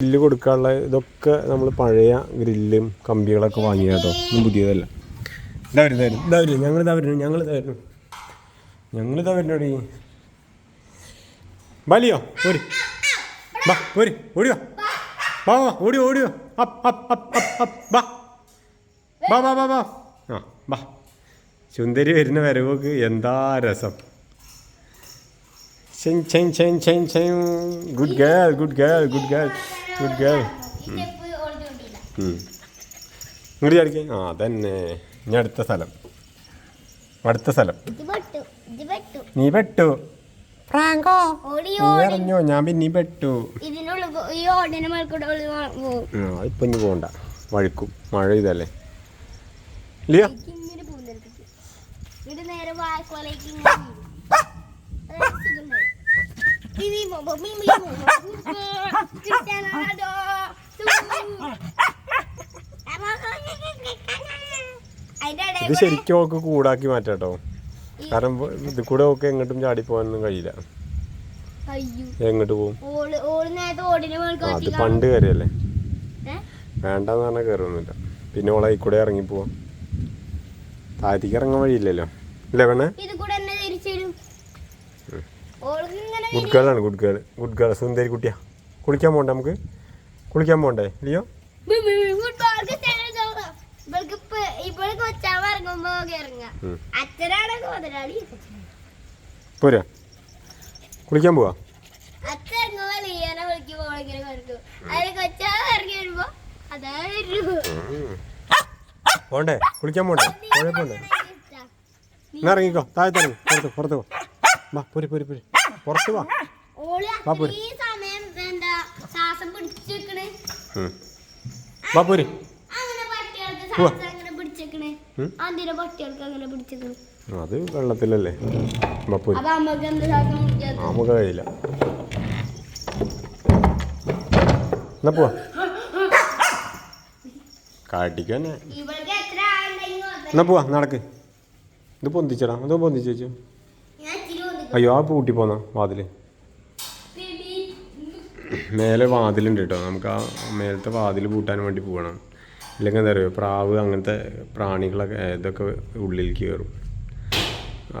Grill കൊടുക്കാനുള്ള ഇതൊക്കെ നമ്മൾ പഴയ ഗ്രില്ലും കമ്പികളൊക്കെ വാങ്ങിയ കേട്ടോ ഒന്നും പുതിയതല്ല. ഇതാ ഞങ്ങൾ ഇതാ വരുന്നു. ഞങ്ങൾ ഇതാ വരുന്നു. ഞങ്ങൾ ഇതാ വരുന്നോടി ബാലിയോ ഒരു ബാ ഓടി. ഓടിയോ വാ. വാ. ഓടിയോ ഓടിയോ അപ്പ് അപ്പ് അപ്പ് ബാ. ബാ ബാ ബാ ബാ. ആ ബാ. സുന്ദരി വരുന്ന വരവോക്ക് എന്താ രസം. ചെങ് ചെങ് ചെങ് ചെങ് ചെങ് good girl good girl good girl. Good girl ഇങ്ങോട്ട് ചാടിക്കേ. ആ അതന്നെ. ഇനി അടുത്ത സ്ഥലം. അടുത്ത സ്ഥലം. നീ പെട്ടു. ഫ്രാങ്കോ? നീ ഞാൻ പിന്നെ പെട്ടു. ഇപ്പൊ ഇനി പോണ്ട. വഴുക്കും. മഴ പോകുന്നിടത്തേക്ക് ഇവിടെ നേരെ ഇത് ശരിക്കും ഓക്ക് കൂടാക്കി മാറ്റാട്ടോ. കാരണം ഇത് കൂടെ ഓക്ക് എങ്ങോട്ടും ചാടി പോകാനൊന്നും കഴിയില്ല. എങ്ങോട്ട് പോകും അത് പണ്ട് കയറിയല്ലേ വേണ്ടെന്ന് പറഞ്ഞാൽ കയറൊന്നുമില്ല പിന്നെ ഓളെ ഈ കൂടെ ഇറങ്ങി പോവാം. താഴത്തേക്ക് ഇറങ്ങാൻ വഴിയില്ലല്ലോ. ഇല്ലേ വേണേ ഗുഡ് ഗേൾ ആണ് ഗുഡ് ഗേൾ ഗുഡ് ഗേൾ സുന്ദരി കുട്ടിയാ. കുളിക്കാൻ പോണ്ടേ നമുക്ക്? കുളിക്കാൻ പോണ്ടേ? ഇല്ലയോ പോരാ. കുളിക്കാൻ പോവാ? പോണ്ടേ? കുളിക്കാൻ പോണ്ടേ? പുഴ പോണ്ടേ? എന്നാ ഇറങ്ങിക്കോ. താഴത്ത് ഇറങ്ങി. പുറത്ത് പുറത്ത് പോ. പോരി പോരി പോരി. പുറത്ത് വാ. ബാപ്പൂര് അത് വെള്ളത്തിലല്ലേ? ബാപ്പൂര് നമുക്ക് കഴിയില്ല. എന്നാ പോവാ. കാട്ടിക്ക് തന്നെ ഇവൾക്ക് എത്ര എന്നാ പോവാ നടക്ക്. ഇത് പൊന്തിച്ചടാ. ഇത് പൊന്തിച്ചു വെച്ചു. അയ്യോ ആ പൂട്ടി പോന്ന വാതിൽ. മേലെ വാതിലുണ്ട് കേട്ടോ നമുക്ക് ആ മേലത്തെ വാതിൽ പൂട്ടാൻ വേണ്ടി പോകണം ഇല്ലെങ്കിൽ എന്താ പറയുക പ്രാവ് അങ്ങനത്തെ പ്രാണികളൊക്കെ ഇതൊക്കെ ഉള്ളിലേക്ക് കയറും